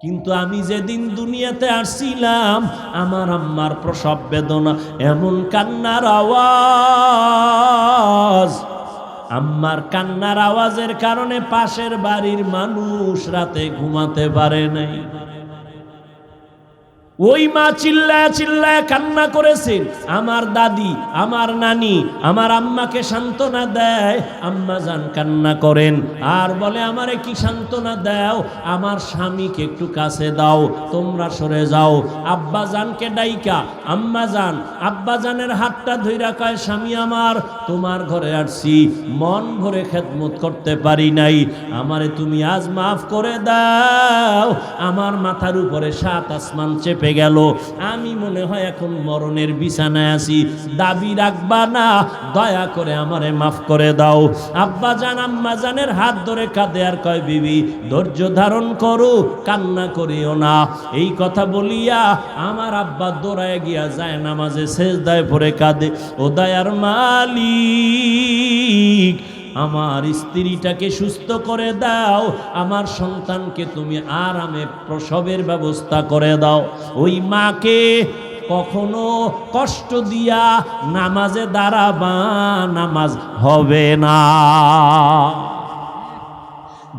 কিন্তু আমি যেদিন দুনিয়াতে আসছিলাম আমার আম্মার প্রসব বেদনা, এমন কান্নার আওয়াজ। আম্মার কান্নার আওয়াজের কারণে পাশের বাড়ির মানুষ রাতে ঘুমাতে পারে নাই। ওই মা চিল্লায় চিল্লায় কান্না করেছেন আমার দাদি, আমার নানি, আমার আম্মাকে সান্ত্বনা দেয়। আম্মা যান কান্না করেন। আর বলে, আমারে কি সান্ত্বনা দাও? আমার স্বামীকে একটু কাছে দাও, তোমরা সরে যাও। আব্বা জানকে ডাইকা, আম্মা যান, আব্বা জানের হাতটা ধইরা কয়, স্বামী আমার, তোমার ঘরে আসছি। মন ভরে খেদমত করতে পারি নাই। আমারে তুমি আজ মাফ করে দাও। আমার মাথার উপরে সাত আসমান চেপে গেল। আমি মনে হয় এখন মরণের বিছানায় আছি। দাবি রাখবা না, দয়া করে আমারে মাফ করে দাও। আব্বা জান, আম্মা জানের হাত ধরে কাঁদে আর কয়, বিবি, ধৈর্য ধারণ করো, কান্না করিও না। এই কথা বলিয়া আমার আব্বা দৌড়ায় গিয়া যায় নামাজে শেষ দায় পরে কাঁদে। ও দয়ার মালিক আমার স্ত্রীটাকে সুস্থ করে দাও, আমার সন্তানকে তুমি আরামে প্রসবের ব্যবস্থা করে দাও। ওই মাকে কখনো কষ্ট দিয়া নামাজে দাঁড়াবা, নামাজ হবে না।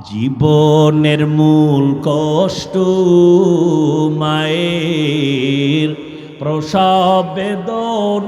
জীবনের মূল কষ্ট মায়ের প্রসব বেদনায়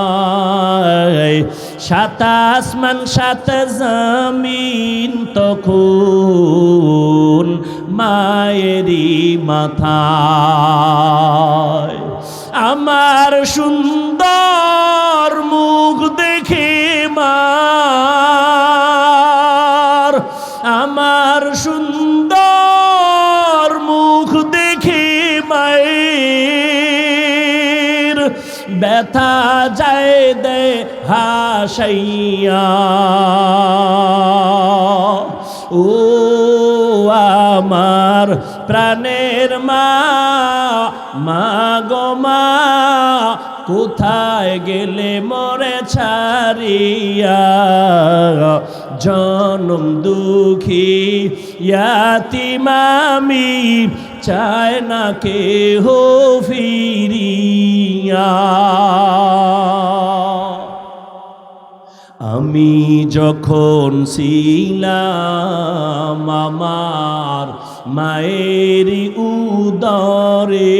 সাত আসমান সাত জমিন তখন মায়েরই মাথায়। আমার সুন্দর মুখ দেখে মার ব্যথা যায় দে হাসাইয়া। ও আমার প্রাণের মা গো মা, কোথায় গেলে মরে ছাড়িয়া? জনম দুঃখী, ইয়াতিমামি চায় না কে হো ফিরিয়া। আমি যখন ছিলাম আমার মায়ের উদরে,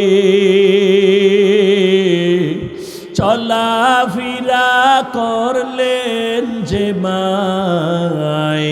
চলাফেরা করলেন যে মায়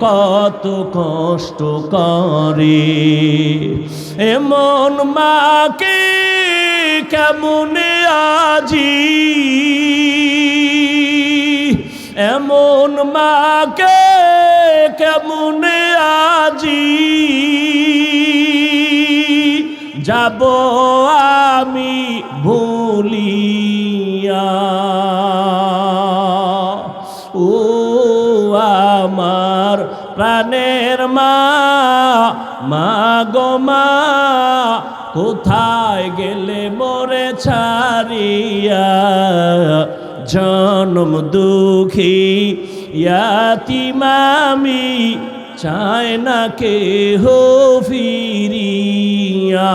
কত কষ্ট করে। এমন মাকে কেমনে আজি? এমন মাকে কেমনে আজি? যাব আমি ভুলিয়া। আমার প্রাণের মা মা গো মা, কোথায় গেলে মোরে ছাড়িয়া? জনম দুঃখী ইয়াতিমামি, চায় না কে হো ফিরিয়া।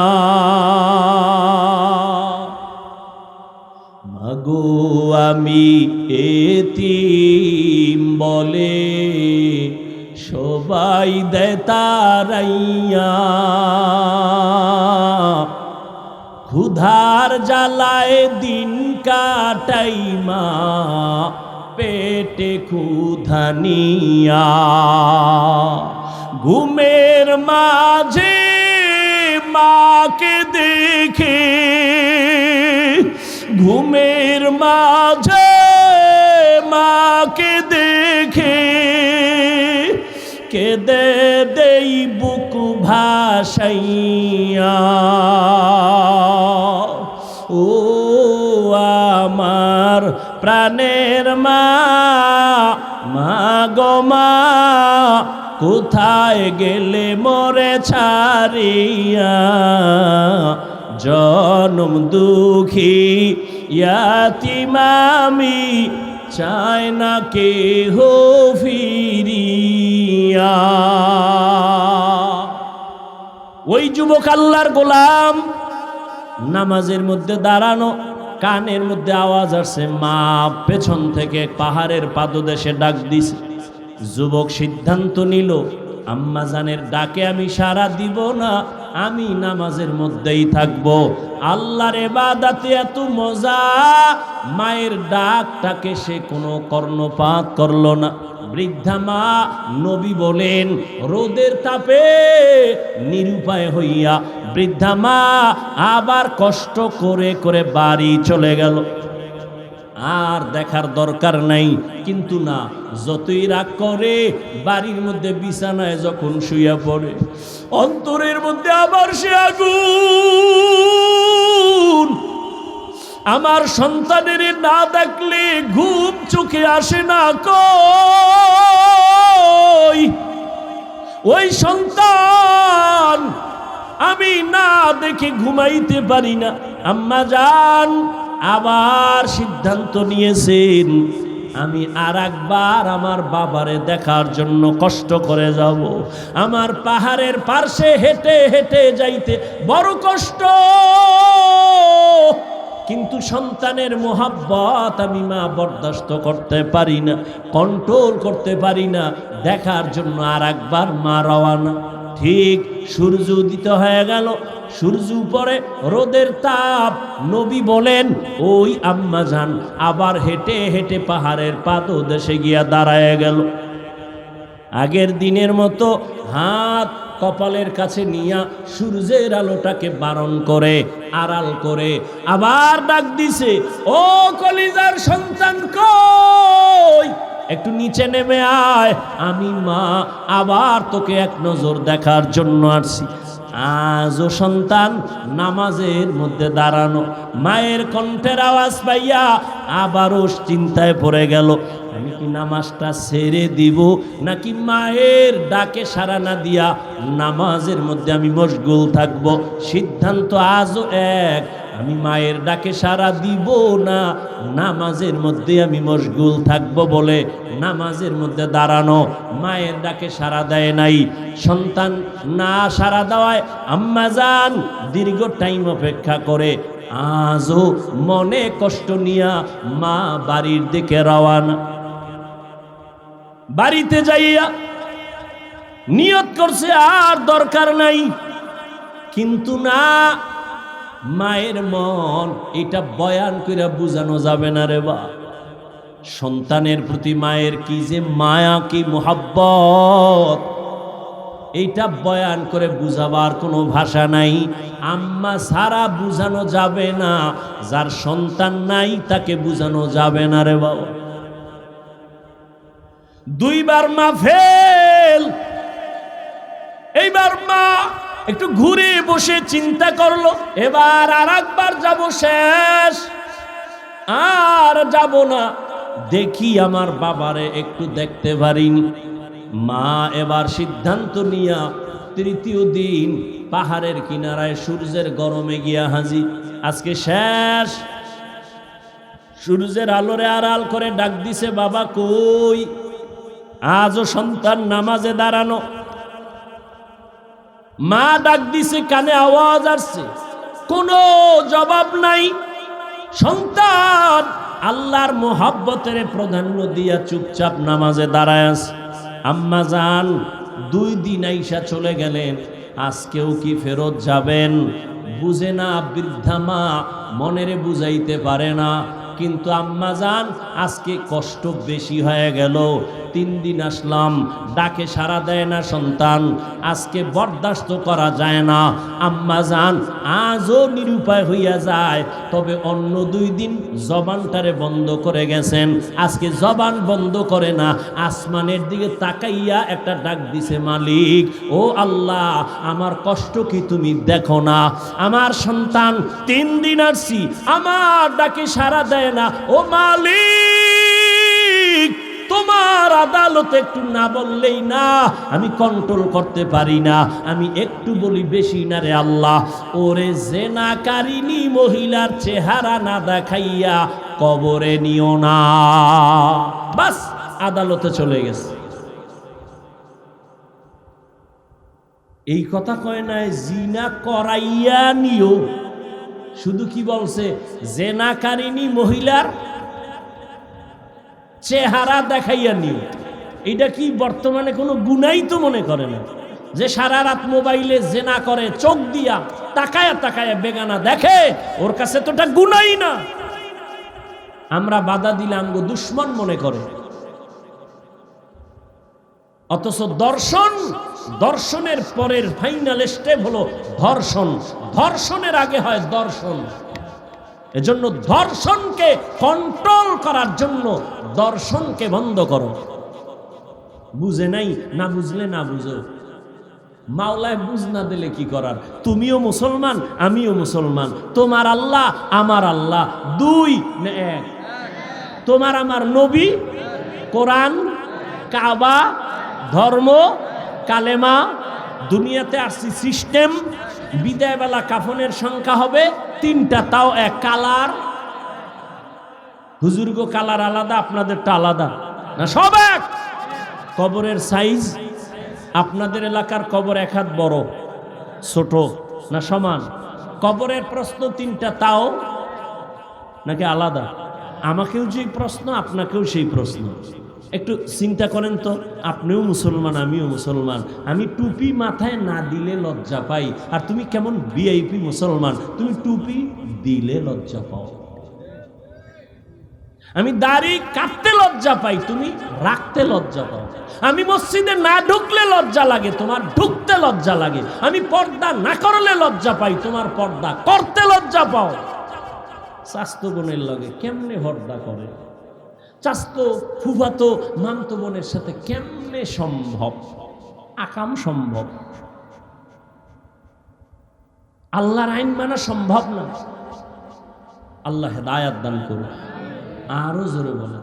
মাগো আমি এতিম বলে সবাই দেয় তারাইয়া। ক্ষুধার জ্বালায় দিন কাটাই মা পেটে ক্ষুধা নিয়া। ঘুমের মাঝে মাকে দেখে, ঘুমের মাঝে মাকে দেখে। কেদে দেই বুক ভাসাইয়া। ও আমার প্রাণের মা মা গো মা, কোথায় গেলে মরে ছাড়িয়া? জনম দুঃখী ইয়াতিমামি চায় না কে হো ফিরিয়া। ওই যুবক আল্লাহর গোলাম, নামাজের মধ্যে দাঁড়ানো, কানের মধ্যে আওয়াজ আসছে, মা, পেছন থেকে পাহাড়ের পাদদেশে ডাক দিছে যুবক সিদ্ধান্ত নিল আম্মাজানের ডাকে আমি সারা দিব না। আমি নামাজের মধ্যেই থাকব। আল্লাহর এবাদাতে এত মজা, মায়ের ডাকটাকে সে কোনো কর্ণপাত করল না। বৃদ্ধা মা নবী বলেন, রোদের তাপে নিরুপায় হইয়া বৃদ্ধা মা আবার কষ্ট করে করে বাড়ি চলে গেল। আর দেখার দরকার নাই। কিন্তু না, যতই রাগ করে, বাড়ির মধ্যে বিছানায় যখন শুইয়া পড়ে, অন্তরের মধ্যে আবার সে আগুন। আমার সন্তানের না দেখলে ঘুম চোখে আসে না কই? ওই সন্তান, আমি না দেখে ঘুমাইতে পারি না। আম্মা যান আবার সিদ্ধান্ত নিয়েছেন, আমি আর একবার আমার বাবারে দেখার জন্য কষ্ট করে যাব। আমার পাহাড়ের পার্শ্বে হেঁটে হেঁটে যাইতে বড় কষ্ট। কিন্তু সন্তানের মোহাব্বত আমি মা বরদাস্ত করতে পারি না, কন্ট্রোল করতে পারি না, দেখার জন্য আর একবার মা রওয়ানা। ঠিক সূর্য উদিত হয়ে গেল। সূর্য উপরে রোদের তাপ। নবী বলেন, ওই আম্মা যান আবার হেঁটে হেঁটে পাহাড়ের পাদদেশে গিয়া দাঁড়ায় গেল। আগের দিনের মতো হাত কপালের কাছে নিয়া সূর্যের আলোটাকে বারণ করে, আড়াল করে আবার ডাক দিছে, ও কলিজার সন্তান কই? একটু নিচে নেমে আয়। আমি মা, আবার তোকে এক নজর দেখার জন্য আসছি। আজও সন্তান নামাজের মধ্যে দাঁড়ানো। মায়ের কণ্ঠের আওয়াজ পাইয়া আবারও চিন্তায় পড়ে গেল। আমি কি নামাজটা ছেড়ে দিব, নাকি মায়ের ডাকে সারা না দিয়া নামাজের মধ্যে আমি মশগুল থাকব? সিদ্ধান্ত আজও এক। আমি মায়ের ডাকে সারা দিব না, নামাজের মধ্যে আমি মশগুল থাকব বলে নামাজের মধ্যে দাঁড়ানো মায়ের ডাকে সারা দেয় নাই। সন্তান না সারা দেওয়ায় আম্মা যান দীর্ঘ টাইম অপেক্ষা করে আজও মনে কষ্ট নিয়া মা বাড়ির দিকে রওয়ানা বাড়িতে যাইয়া নিয়ত করছে, আর দরকার নাই। কিন্তু না মায়ের মন, এটা বয়ান করে বুঝানো যাবে না রে বা। সন্তানের প্রতি মায়ের কি যে মায়া, কি মোহাব্বত। এইটা বয়ান করে বুঝাবার কোনো ভাষা নাই। আম্মা সারা বুঝানো যাবে না, যার সন্তান নাই তাকে বুঝানো যাবে না রে বাবা। দুইবার মা ফেল, এইবার মা একটু ঘুরে বসে চিন্তা করল, এবার আর একবার যাব শেষ। আর যাব না। দেখি আমার বাবারে একটু দেখতে পারিনি। মা এবার সিদ্ধান্ত নিয়া তৃতীয় দিন পাহাড়ের কিনারায় সূর্যের গরমে গিয়া হাজি আজকে শেষ। সূর্যের আলোরে আর আড়াল করে ডাক দিছে, বাবা কই? আজও সন্তান নামাজে দাঁড়ানো। মা ডাক দিছে, কানে আওয়াজ আসছে। কোনো জবাব নাই। সন্তান আল্লাহর মোহাব্বতের প্রাধান্য দিয়া চুপচাপ নামাজে দাঁড়ায় আম্মা যান দুই দিন আইসা চলে গেলেন। আজকেও কি ফেরত যাবেন? বুঝে না বৃদ্ধা মা, মনেরে বুঝাইতে পারে না। কিন্তু আম্মা যান আজকে কষ্ট বেশি হয়ে গেল। তিন দিন আসলাম, ডাকে সারা দেয় না সন্তান, আজকে বরদাস্ত করা যায় না। আম্মা যান আজও নিরুপায় হইয়া যায়, তবে অন্য দুই দিন জবানটারে বন্ধ করে গেছেন। আজকে জবান বন্ধ করে না, আসমানের দিকে তাকাইয়া একটা ডাক দিছে মালিক, ও আল্লাহ, আমার কষ্ট কি তুমি দেখো না? আমার সন্তান, তিন দিন আসছি, আমার ডাকে সারা দেয় না। ও মালিক তোমার আদালতে একটু না বললেই না, আমি কন্ট্রোল করতে পারি না। আমি একটু বলি বেশি না রে আল্লাহ। ওরে জেনাকারিনী মহিলার চেহারা না দেখাইয়া কবরে নিও না। বাস, আদালতে চলে গেছে। এই কথা কয় নাই, জিনা করাইয়া নিও। শুধু কি বলছে? জেনাকারিনী মহিলার চেহারা দেখাইয়া নিও। এটা কি বর্তমানে কোনো গুনাই তো মনে করে না? যে সারা রাত মোবাইলে জেনা করে, চোখ দিয়া, তাকায়া তাকায়া বেগানা দেখে, ওর কাছে তো ওটা গুনাই না। আমরা বাধা দিলে আমগো দুশ্মন মনে করে। অথচ দর্শন, দর্শনের পরের ফাইনাল স্টেপ হলো ধর্ষণ। ধর্ষণের আগে হয় দর্শন। এজন্য ধর্ষণকে কন্ট্রোল করার জন্য দর্শনকে বন্ধ করো। বুঝে নাই? না বুঝলে না বুঝো। মাওলায় বুঝ না দিলে কি করার? তুমিও মুসলমান, আমিও মুসলমান। তোমার আল্লাহ, আমার আল্লাহ। দুই এক। তোমার আমার নবী, কোরআন, কাবা, ধর্ম, কালেমা দুনিয়াতে আসছি সিস্টেম বিদায়বেলা কাফনের সংখ্যা হবে তিনটা, তাও এক কালার হুজুরগো কালার আলাদা, আপনাদেরটা আলাদা। না, সব এক। কবরের সাইজ আপনাদের এলাকার কবর এক হাত বড়, ছোট, না, সমান। কবরের প্রশ্ন তিনটা, তাও নাকি আলাদা? আমাকেও যে প্রশ্ন, আপনাকেও সেই প্রশ্ন। একটু চিন্তা করেন তো, আপনিও মুসলমান, আমিও মুসলমান। আমি টুপি মাথায় না দিলে লজ্জা পাই। আর তুমি কেমন ভিআইপি মুসলমান, তুমি টুপি দিলে লজ্জা পাও। আমি দাড়ি কাটতে লজ্জা পাই, তুমি রাখতে লজ্জা পাও। আমি মসজিদে না ঢুকলে লজ্জা লাগে, তোমার ঢুকতে লজ্জা লাগে। আমি পর্দা না করলে লজ্জা পাই, তোমার পর্দা করতে লজ্জা পাও। স্বাস্থ্য গুণের লগে কেমনে হর্দা করে? চাস্তো, ফুফাতো, মামতো বোনের সাথে কেমনে সম্ভব? আকাম সম্ভব? আল্লাহর আইন মানা সম্ভব না। আল্লাহ হেদায়াত দান করুন আরও জোরে বলে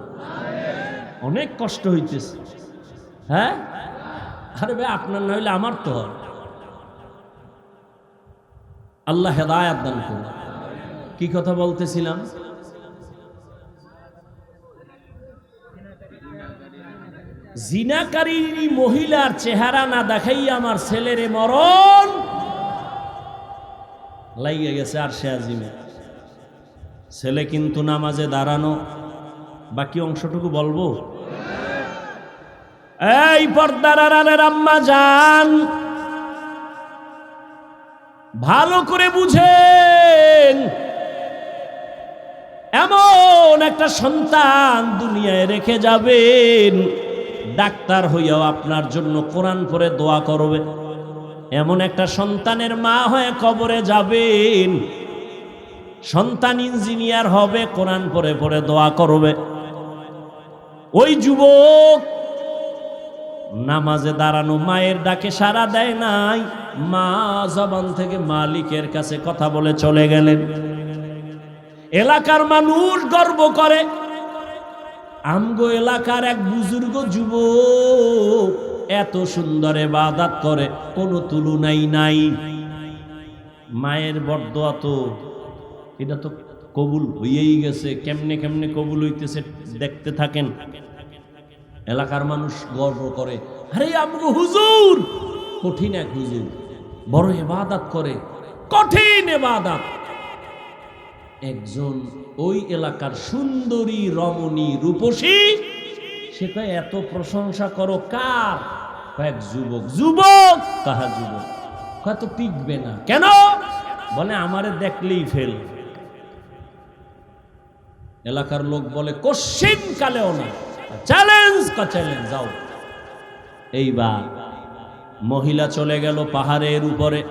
অনেক কষ্ট হইতেছে। হ্যাঁ? আরে ভাই, আপনার না হইলে আমার তো আল্লাহ হেদায়াত দান করুন কি কথা বলতেছিলাম? জিনাকারী মহিলার চেহারা না দেখাই আমার ছেলেরে মরণ। লাইগে গেছে আর সে আজিমে ছেলে কিন্তু নামাজে দাঁড়ানো। বাকি অংশটুকু বলব? এই পর্দার আম্মা যান। ভালো করে বুঝেন। এমন একটা সন্তান দুনিয়ায় রেখে যাবেন। ডাক্তার হইয়াও আপনার জন্য কোরআন পরে দোয়া করবে এমন একটা সন্তানের মা হয়ে কবরে যাবেন। সন্তান ইঞ্জিনিয়ার হবে, কোরআন পরে পরে দোয়া করবে। ওই যুবক নামাজে দাঁড়ানো, মায়ের ডাকে সাড়া দেয় নাই। মা জবান থেকে মালিকের কাছে কথা বলে চলে গেলেন। এলাকার মানুষ গর্ব করে। আমগো এলাকার এক বুজুর্গ যুবক এত সুন্দর বাদাত করে, কোনো তুলনাই নাই। মায়ের বরদোয়া তো, এটা তো কবুল হইয়েই গেছে, কেমনে কেমনে কবুল হইতেছে দেখতে থাকেন। এলাকার মানুষ গর্ব করে, আরে আমগো হুজুর, কঠিন এক হুজুর, বড় এবাদাত করে, কঠিন এবাদাত একজন ওই এলাকার সুন্দরী রমণী রূপসী, সে কয়, এত প্রশংসা করো কার? কয়েক যুবক। যুবক? কাহা যুবক? কত টিকবে না। কেন? বলে, আমারে দেখলেই ফেল। এলাকার লোক বলে, কোশ্চিন কালেও না। চ্যালেঞ্জ কা চ্যালেঞ্জ, যাও। এইবার মহিলা চলে গেল পাহাড়ের উপরে।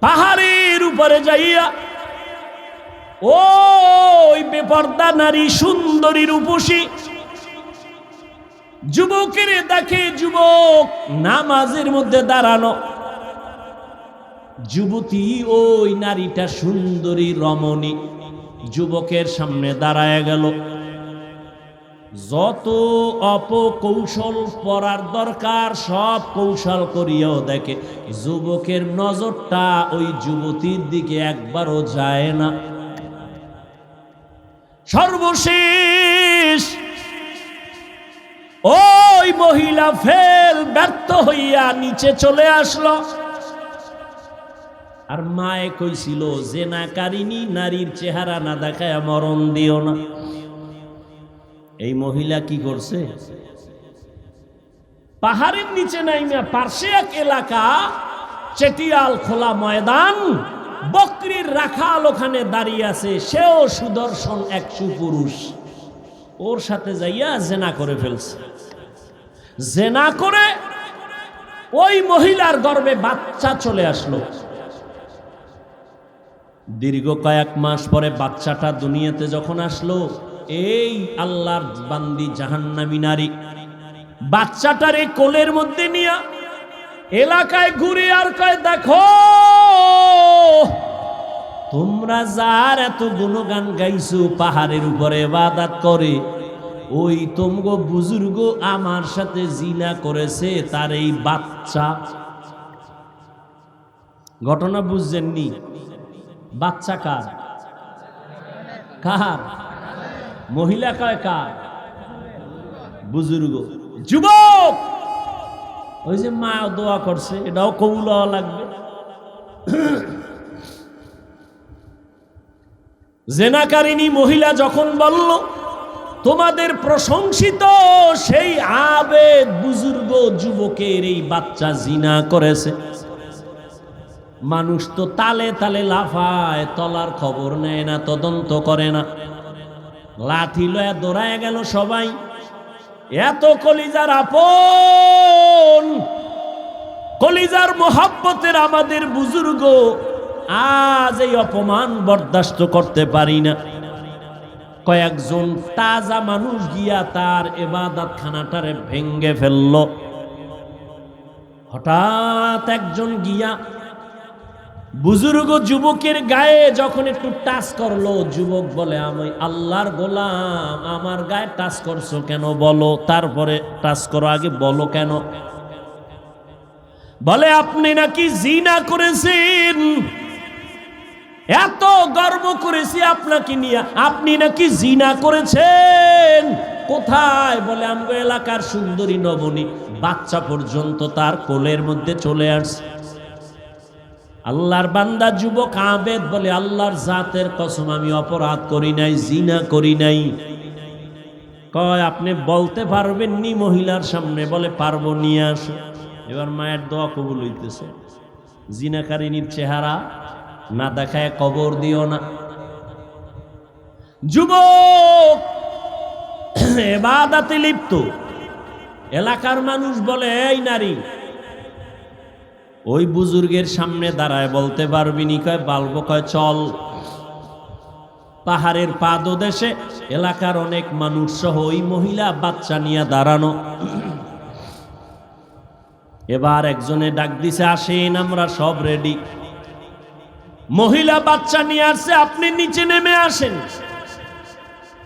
পাহাড়ের উপরে যাইয়া ওই বেপর্দা নারী সুন্দরী রূপসী। যুবকের দেখে যুবক নামাজের মধ্যে দাঁড়ানো। যুবতী ওই নারীটা সুন্দরী, রমণী। যুবকের সামনে দাঁড়ায় গেল। যত অপকৌশল পড়ার দরকার, সব কৌশল করিয়াও দেখে। যুবকের নজরটা ওই যুবতীর দিকে একবারও যায় না। সর্বশেষ। ওই মহিলা ফেল ব্যর্থ হইয়া নিচে চলে আসলো। আর মায়ে কইছিল যে না কারিনী নারীর চেহারা না দেখায় মরণ দিও না। এই মহিলা কি করছে? পাহাড়ের নিচে নাইমা পার্শ্বে এক এলাকা চেটিয়াল খোলা ময়দান বকরির রাখাল ওখানে দাঁড়িয়ে আছে, সেও সুদর্শন এক সুপুরুষ। ওর সাথে যাইয়া জেনা করে ফেলছে। জেনা করে ওই মহিলার গর্বে বাচ্চা চলে আসলো। দীর্ঘ কয়েক মাস পরে বাচ্চাটা দুনিয়াতে যখন আসলো, এই আল্লাহর বান্দি জাহান্নামী নারী বাচ্চাটারে কোলের মধ্যে নিয়া এলাকায় ঘুরে আর কয়, দেখো তোমরা যার এত গুণগান গাইছো, পাহাড়ের উপরে বাদাত করে, ওই তোমগো বুজুর্গ আমার সাথে জিনা করেছে, তার এই বাচ্চা। ঘটনা বুঝছেননি? বাচ্চা কার? কার? মহিলা কয় কার? বুজুর্গ। যুবক! ওই যে মা দোয়া করছে, এটাও কবুল লাগবে। জেনাকারিনী মহিলা যখন বলল, তোমাদের প্রশংসিত সেই আবেদ বুজুর্গ যুবকের এই বাচ্চা জিনা করেছে। মানুষ তো তালে তালে লাফায়, তলার খবর নেয় না, তদন্ত করে না। লাথি লয়া দৌড়ায় গেল সবাই। এত কলিজার আপন, কলিজার মোহাব্বতের আমাদের বুজুর্গ আজ এই অপমান বরদাস্ত করতে পারি না। কয়েকজন তাজা মানুষ গিয়া তার এবাদত খানাটারে ভেঙ্গে ফেলল। হঠাৎ একজন গিয়া বুজুর্গ যুবকের গায়ে যখন একটু টাচ করল, যুবক বলে, আমি আল্লাহর গোলাম, আমার গায়ে টাচ করছ কেন বলো? তারপরে টাচ করো, আগে বলো কেন? বলে, আপনি নাকি জিনা করেছেন? এত গর্ব করেছি আপনাকে নিয়ে। আপনি নাকি জিনা করেছেন? কোথায়? বলে আমগো এলাকার সুন্দরী নবনী। বাচ্চা পর্যন্ত তার কোলের মধ্যে চলে আসছে। আল্লাহর বান্দা যুবক আবেদ বলে, আল্লাহর জাতের কসম আমি অপরাধ করি নাই, জিনা করি নাই। কয়, আপনি বলতে পারবেন নি মহিলার সামনে। বলে, পারব, নিয়ে আসো। এবার মায়ের দোয়া কবুল হইতেছে। জিনাকারিনীর চেহারা না দেখায় কবর দিও না। যুবক, এবাদাতে লিপ্ত। এলাকার মানুষ বলে, এই নারী। ওই বুজুর্গের সামনে দাঁড়ায়, বলতে পারবি নি, কয়, বালব, কয়, চল। পাহাড়ের পাদদেশে এলাকার অনেক মানুষ সহ ওই মহিলা বাচ্চা নিয়ে দাঁড়ানো। এবার একজনে ডাক দিছে, আসেন, আমরা সব রেডি মহিলা বাচ্চা নিয়ে আসছে, আপনি নিচে নেমে আসেন।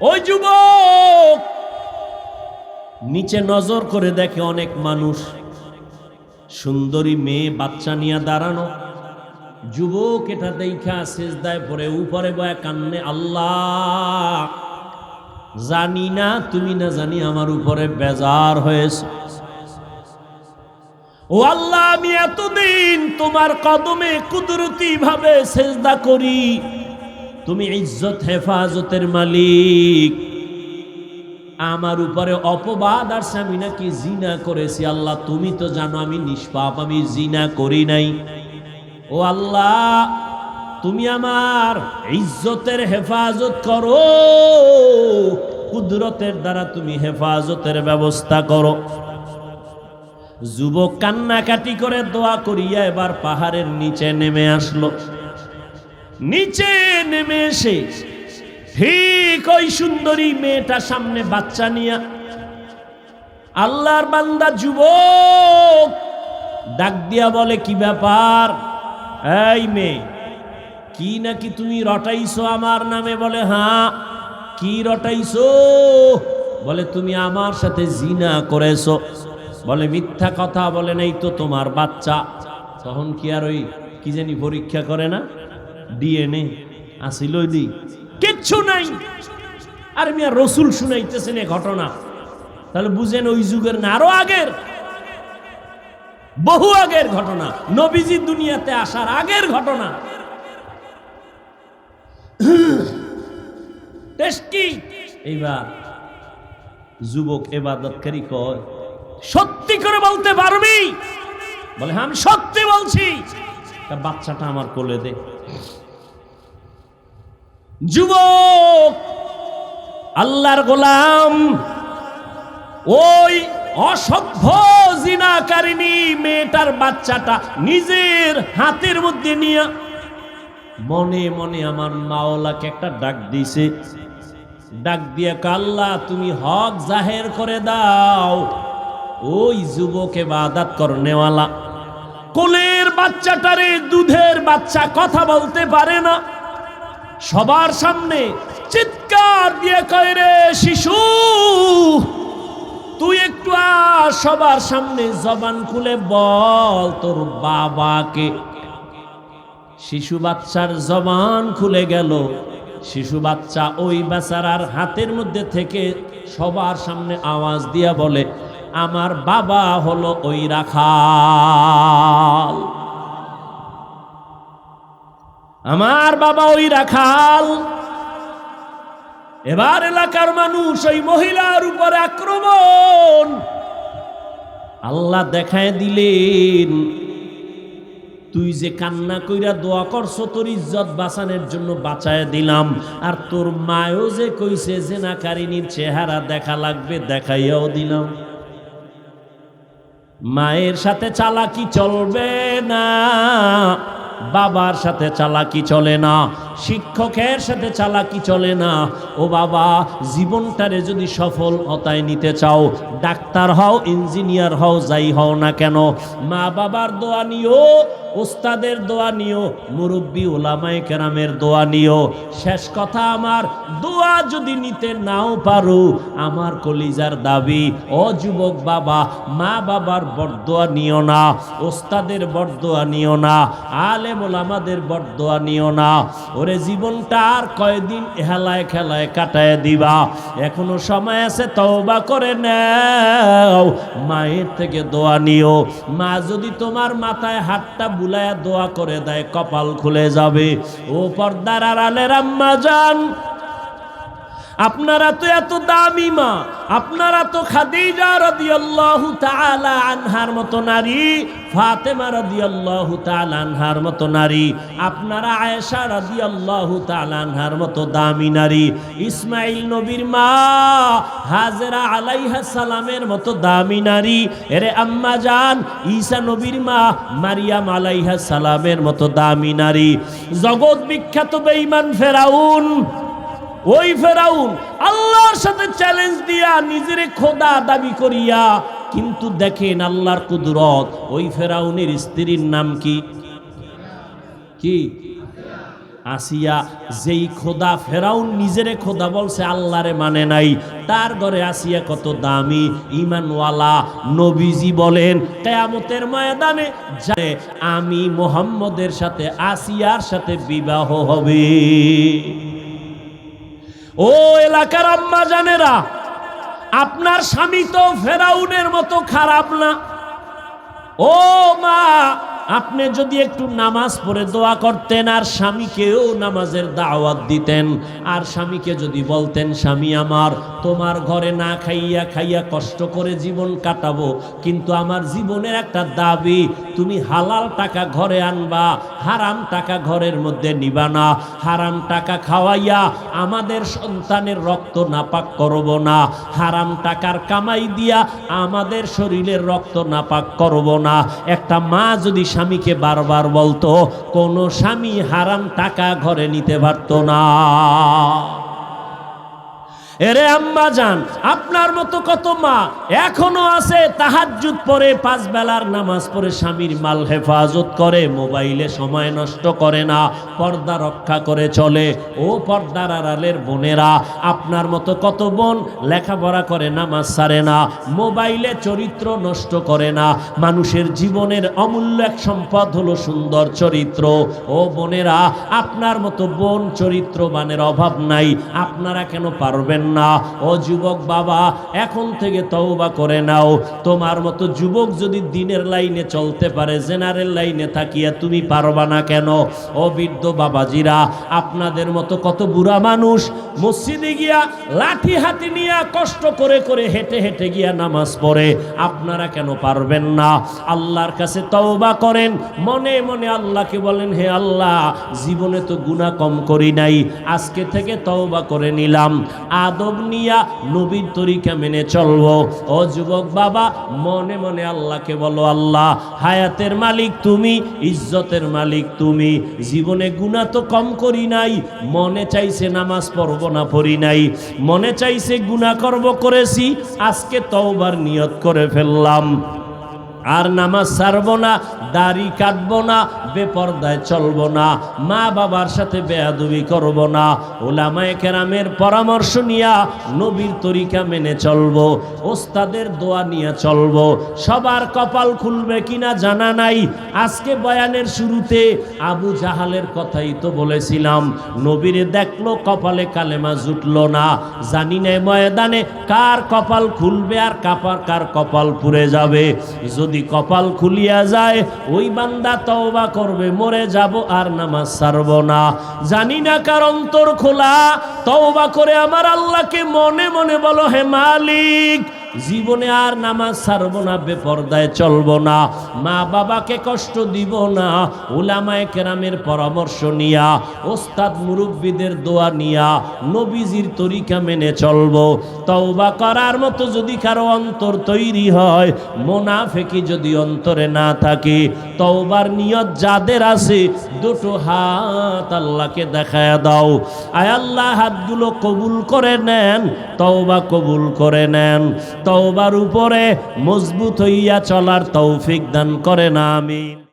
ওই যুবক! নিচে নজর করে দেখে অনেক মানুষ। সুন্দরী মেয়ে বাচ্চা নিয়ে দাঁড়ানো। যুবক এটা দেখা শেষদায় পরে উপরে বয়া কান্নে, আল্লাহ! জানি না, তুমি না জানি আমার উপরে বেজার হয়েছে। ও আল্লাহ, আমি এতদিন তোমার কদমে কুদরতি ভাবে সেজদা করি। তুমি ইজ্জত, হেফাজতের মালিক। আমার উপরে অপবাদ আর আমি নাকি জিনা করেছি। আল্লাহ, তুমি তো জানো আমি নিষ্পাপ, আমি জিনা করি নাই। ও আল্লাহ, তুমি আমার ইজ্জতের হেফাজত করো। কুদরতের দ্বারা তুমি হেফাজতের ব্যবস্থা করো। যুবক কান্নাকাটি করে দোয়া করিয়া এবার পাহাড়ের নিচে নেমে আসলো। নিচে নেমে এসে ঠিক ওই সুন্দরী মেয়েটা সামনে বাচ্চা নিয়া আল্লাহর বান্দা যুবক ডাক দিয়া বলে, কি ব্যাপার? এই মেয়ে, কি নাকি তুমি রটাইছো আমার নামে? বলে হ্যাঁ কি রটাইছো? বলে, তুমি আমার সাথে জিনা করেছ। বলে, মিথ্যা কথা বলে নাই তো তোমার বাচ্চা? তখন কি আর ওই কি জানি পরীক্ষা করে না? ডিএনএ আসিল দি। কিচ্ছু নাই। আর মিয়া রসুল শুনাইতেছেন এ ঘটনা। তাহলে বুঝেন ওই যুগের না, আরও আগের। বহু আগের ঘটনা। নবীজি দুনিয়াতে আসার আগের ঘটনা। এইবার যুবক এবাদতকারী কয় সত্যি করে বলতে পারবি? বলে হ্যাঁ আমি সত্যি বলছি। তা বাচ্চাটা আমার কোলে দে। যুবক, আল্লাহর গোলাম, ওই অসভ্য জিনাকারিনী মেয়েটার বাচ্চাটা নিজের হাতের মধ্যে নিয়ে মনে মনে আমার মাওলাকে একটা ডাক দিছে ডাক দিয়ে কাল্লা তুমি হক জাহের করে দাও। ওই যুবকে বাদাত করনেওয়ালা। কোলের বাচ্চাটারে দুধের বাচ্চা কথা বলতে পারে না। সবার সামনে চিৎকার দিয়ে কয় রে, শিশু, তুই একটু সবার সামনে জবান খুলে বল তোর বাবাকে। শিশু বাচ্চার জবান খুলে গেল। শিশু বাচ্চা ওই বেচারার হাতের মধ্যে থেকে সবার সামনে আওয়াজ দিয়া বলে আমার বাবা হলো ওই রাখাল। আমার বাবা ওই রাখাল। এবার এলাকার মানুষ ওই মহিলার উপরে আক্রমণ। আল্লাহ দেখায় দিলেন, তুই যে কান্না কইরা দোয়া করছ, তোর ইজ্জত বাঁচানোর জন্য বাঁচায় দিলাম। আর তোর মায়ও যে কইছে যে না কারিনীর চেহারা দেখা লাগবে, দেখাইয়াও দিলাম। মায়ের সাথে চালাকি চলবে না বাবার সাথে চালাকি চলে না। শিক্ষকের সাথে চালাকি চলে না। ও বাবা, জীবনটারে যদি সফলতায় নিতে চাও, ডাক্তার হও, ইঞ্জিনিয়ার হও, যাই হও না কেন, মা বাবার দোয়া নিও, ওস্তাদের দোয়া নিও, মুরব্বী ওলামাই কেরামের দোয়া নিও। শেষ কথা আমার, দোয়া যদি নিতে নাও পারো, আমার কলিজার দাবি, ও যুবক বাবা, মা বাবার বরদোয়া নিও না, ওস্তাদের বরদোয়া নিও না, আলেম ওলামাদের বরদোয়া নিও না। ওরে জীবনটা আর কয়দিন হেলায় খেলায় কাটায় দিবা? এখনও সময় আছে, তওবা করে নাও। মায়ের থেকে দোয়া নিও। মা যদি তোমার মাথায় হাতটা বুলায়া দোয়া করে দেয়, কপাল খুলে যাবে। ও পর্দার আড়ালের আম্মা যান আপনারা তো এত দামি মা। আপনারা তো খাদিজা রাদিয়াল্লাহু তাআলা আনহার মতো নারী, ফাতেমা রাদিয়াল্লাহু তাআলা আনহার মতো নারী, আপনারা আয়েশা রাদিয়াল্লাহু তাআলা আনহার মতো দামি নারী ইসমাইল নবীর মা, হাজেরা আলাইহা সালামের মতো দামি নারী, এরে আম্মা জান, ঈসা নবীর মা, মারিয়াম আলাইহা সালামের মতো দামি নারী। জগৎ বিখ্যাত বেঈমান ফেরাউন ওই ফেরাউন, আল্লাহর সাথে চ্যালেঞ্জ দিয়া নিজের খোদা দাবি করিয়া, কিন্তু দেখেন আল্লাহর কুদরত, ওই ফেরাউনের স্ত্রীর নাম কি? কি? আসিয়া, যেই খোদা ফেরাউন নিজেরে খোদা বলছে, আল্লাহরে মানে নাই। তার ঘরে আসিয়া কত দামি ইমানওয়ালা নবীজি বলেন, কেয়ামতের ময়দানে জানে আমি মোহাম্মদের সাথে আসিয়ার সাথে বিবাহ হবে। ও এলাকার আম্মা জানেরা আপনার স্বামী তো ফেরাউনের মতো খারাপ না। ও মা আপনি যদি একটু নামাজ পড়ে দোয়া করতেন, আর স্বামীকেও নামাজের দাওয়াত দিতেন, আর স্বামীকে যদি বলতেন, স্বামী আমার, তোমার ঘরে না খাইয়া খাইয়া কষ্ট করে জীবন কাটাবো, কিন্তু আমার জীবনের একটা দাবি, তুমি হালাল টাকা ঘরে আনবা, হারাম টাকা ঘরের মধ্যে নিবা না, হারাম টাকা খাওয়াইয়া আমাদের সন্তানের রক্ত নাপাক করব না, হারাম টাকার কামাই দিয়া আমাদের শরীরের রক্ত নাপাক করব না। একটা মা যদি স্বামীকে বারবার বলতো কোনো স্বামী হারাম টাকা ঘরে নিতে পারতো না। এরে আম্মা যান আপনার মতো কত মা? এখনও আছে, তাহাজ্জুদ পরে পাঁচ বেলার নামাজ পড়ে স্বামীর মাল হেফাজত করে, মোবাইলে সময় নষ্ট করে না, পর্দা রক্ষা করে চলে। ও পর্দার আড়ালের বোনেরা, আপনার মতো কত বোন লেখাপড়া করে, নামাজ সারে না, মোবাইলে চরিত্র নষ্ট করে না, মানুষের জীবনের অমূল্য এক সম্পদ হলো সুন্দর চরিত্র। ও বোনেরা, আপনার মতো বোন চরিত্রবানের অভাব নাই, আপনারা কেন পারবেন না। ও যুবক বাবা, এখন থেকে তওবা করে নাও। তোমার মতো যুবক যদি দিনের লাইনে চলতে পারে, জেনারেল লাইনে থাকিয়া তুমি পারবা না কেন? ও বৃদ্ধ বাবাজিরা, আপনাদের মতো কত বুড়া মানুষ মসজিদে গিয়া লাঠি হাতি নিয়ে কষ্ট করে করে হেঁটে হেঁটে গিয়া নামাজ পড়ে, আপনারা কেন পারবেন না? আল্লাহর কাছে তওবা করেন, মনে মনে আল্লাহকে বলেন, হে আল্লাহ, জীবনে তো গুনাহ কম করি নাই, আজকে থেকে তওবা করে নিলাম। আদব নিয়া নবীর তরিকা মেনে চলবো। ও যুবক বাবা, মনে মনে আল্লাহকে বলো, আল্লাহ, হায়াতের মালিক তুমি, ইজ্জতের মালিক তুমি। জীবনে গুণা তো কম করি নাই, মনে চাইছে নামাজ পড়ব না পড়ি নাই। মনে চাইছে গুণা করব করেছি, আজকে তওবার নিয়ত করে ফেললাম। আর নামাজ ছাড়বো না, দাড়ি কাটবো না, বেপর্দায় চলবো না, মা বাবার সাথে বেয়াদুবি করব না। ওলামায়ে কেরামের পরামর্শ নিয়া নবীর তরিকা মেনে চলবো, ওস্তাদের দোয়া নিয়ে চলবো। সবার কপাল খুলবে কিনা জানা নাই। আজকে বয়ানের শুরুতে আবু জাহালের কথাই তো বলেছিলাম, নবীরে দেখল, কপালে কালেমা জুটলো না। জানি না ময়দানে কার কপাল খুলবে আর কাপার কার কপাল পুড়ে যাবে। যদি কপাল খুলিয়া যায়, ওই বান্দা তওবা করবে, মরে যাব আর নামাজ ছাড়ব না। জানি না কার অন্তর খোলা, তওবা করে আমার আল্লাহকে মনে মনে বলো, হে মালিক জীবনে আর নামাজ ছাড়ব না, বেপর্দায় চলবো না। মা বাবাকে কষ্ট দিব না ওলামায় কেরামের পরামর্শ নিয়া, ওস্তাদ মুরব্বীদের দোয়া নিয়া, নবীজির তরিকা মেনে চলবো। তওবা করার মতো যদি কারও অন্তর তৈরি হয়, মোনাফেকি যদি অন্তরে না থাকে, তওবার নিয়ত যাদের আছে, দুটো হাত আল্লাহকে দেখায় দাও। আয় আল্লাহ, হাতগুলো কবুল করে নেন, তওবা কবুল করে নেন। তওবার উপরে মজবুত হইয়া চলার তৌফিক দান করেন আমিন।